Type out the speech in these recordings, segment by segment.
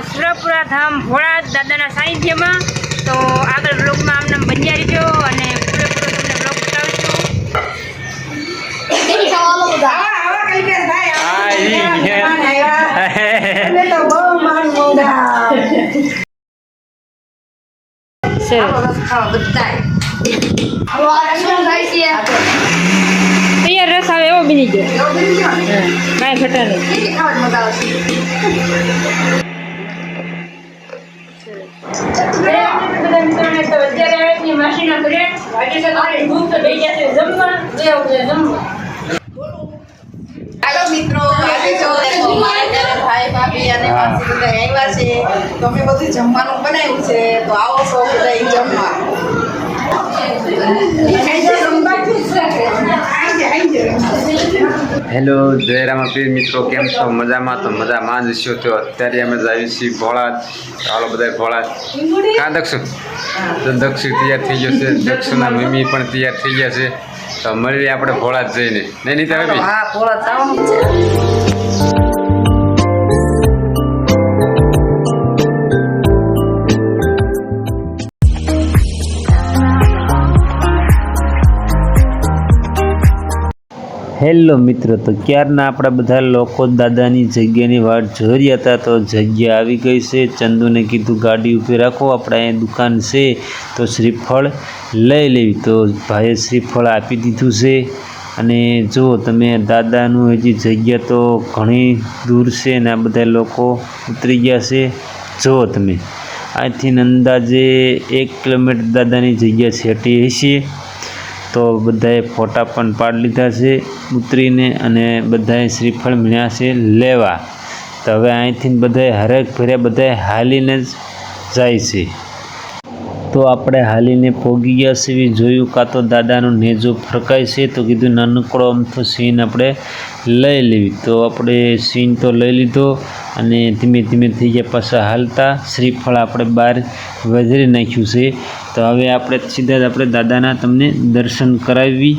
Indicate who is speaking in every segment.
Speaker 1: સુરાપુરા ધામ ભોળા દાદાના સાનિધ્યમાં. તો આગળ બ્લોગમાં આમને બન્યા રહીજો અને પૂરેપૂરો તમને બ્લોગ તૈયાર રસ આવે એવો બની ગયો. કાંઈ ઘટા નહીં.
Speaker 2: હાલો મિત્રો આજે ભાઈ ભાભી અને માસી બધા આવ્યા છે તો અમે બધું જમવાનું બનાવ્યું છે તો આવો સૌ બધા જમવા.
Speaker 3: હેલો જયરામ પ્રિય મિત્રો, કેમ છો? મજામાં? તો મજામાં જ છો. તો અત્યારે અમે જઈએ છીએ ભોળાજ. ચાલો બધા ભોળાજ. કાં દક્ષુ? તો દક્ષુ તૈયાર થઈ ગયો છે. દક્ષુના મમ્મી પણ તૈયાર થઈ ગયા છે. તો મળીએ આપણે ભોળાજ જઈને. નહીં નહીં તમે
Speaker 2: હા થોડા ચાવવાનું છે.
Speaker 4: હેલો મિત્રો, તો ક્યારના આપણા બધા લોકો દાદાની જગ્યાની વાટ જોઈ રહ્યા હતા, તો જગ્યા આવી ગઈ છે. ચંદુને કીધું, ગાડી ઊભી રાખો, આપણે અહીંયા દુકાન છે. તો શ્રીફળ લઈ લેવી. તો ભાઈએ શ્રીફળ આપી દીધું છે. અને જો તમે દાદાનું હજી જગ્યા તો ઘણી દૂર છે અને આ બધા લોકો ઉતરી ગયા છે. જુઓ તમે, અહીંથી અંદાજે એક કિલોમીટર દાદાની જગ્યા છેટી હશે. તો બધાએ ફોટા પણ પાડી લીધા છે ઉતરીને અને બધાએ શ્રીફળ મળ્યા છે લેવા. તો હવે અહીંથી બધાએ હરેક ફેરે બધાએ હાલીને જ જાય છે. તો આપણે હાલીને પોગી ગયા છે જોયું કાં તો દાદાનો નેજો ફરકાય છે તો કીધું, નાનકડો અમથો સીન આપણે લઈ લેવી. તો આપણે સીન તો લઈ લીધો અને ધીમે ધીમે થઈ ગયા પાછા હાલતા. શ્રીફળ આપણે બહાર વધારી નાખ્યું છે. તો હવે આપણે સીધા જ આપણે દાદાના તમને દર્શન કરાવી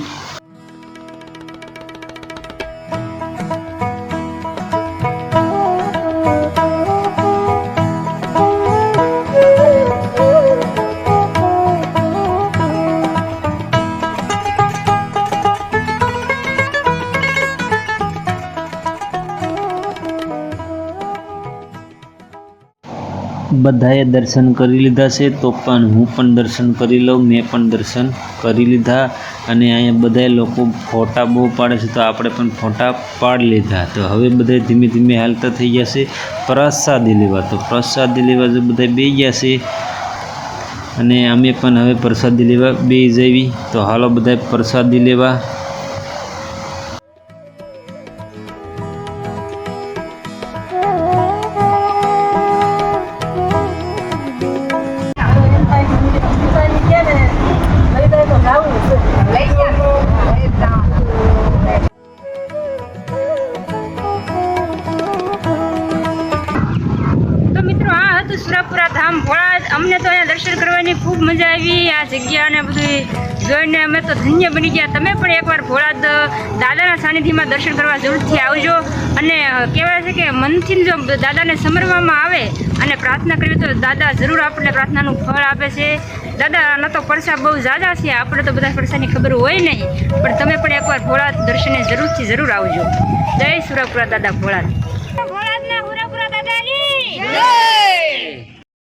Speaker 4: બધાએ દર્શન કરી લીધા છે, તો પણ હું પણ દર્શન કરી લઉં, મેં પણ દર્શન કરી લીધા અને અહીંયા બધા લોકો ફોટા બહુ પાડે છે, તો આપણે પણ ફોટા પાડી લીધા. તો હવે બધા ધીમે ધીમે હાલતા થઈ ગયા છે, પ્રસાદી લેવા. તો પ્રસાદી લેવા તો બધા બે ગયા છે અને અમે પણ હવે પ્રસાદી લેવા બે જવી તો હાલો બધા પ્રસાદી લેવા.
Speaker 1: હતું સુરાપુરા ધામ ભોળા અમને તો અહીંયા દર્શન કરવાની ખૂબ મજા આવી. આ જગ્યાને બધું જોઈને અમે તો ધન્ય બની ગયા. તમે પણ એકવાર ભોળા દાદાના સાનિધ્યમાં દર્શન કરવા જરૂરથી આવજો. અને કહેવાય છે કે મનથી જો દાદાને સમરવામાં આવે અને પ્રાર્થના કરવી તો દાદા જરૂર આપણને પ્રાર્થનાનું ફળ આપે છે. દાદાના તો પરસા બહુ ઝાઝા છે. આપણે તો બધા પરસાની ખબર હોય નહીં. પણ તમે પણ એકવાર ભોળા દર્શને જરૂરથી જરૂર આવજો. જય સુરાપુરા દાદા ભોળા ભોળાના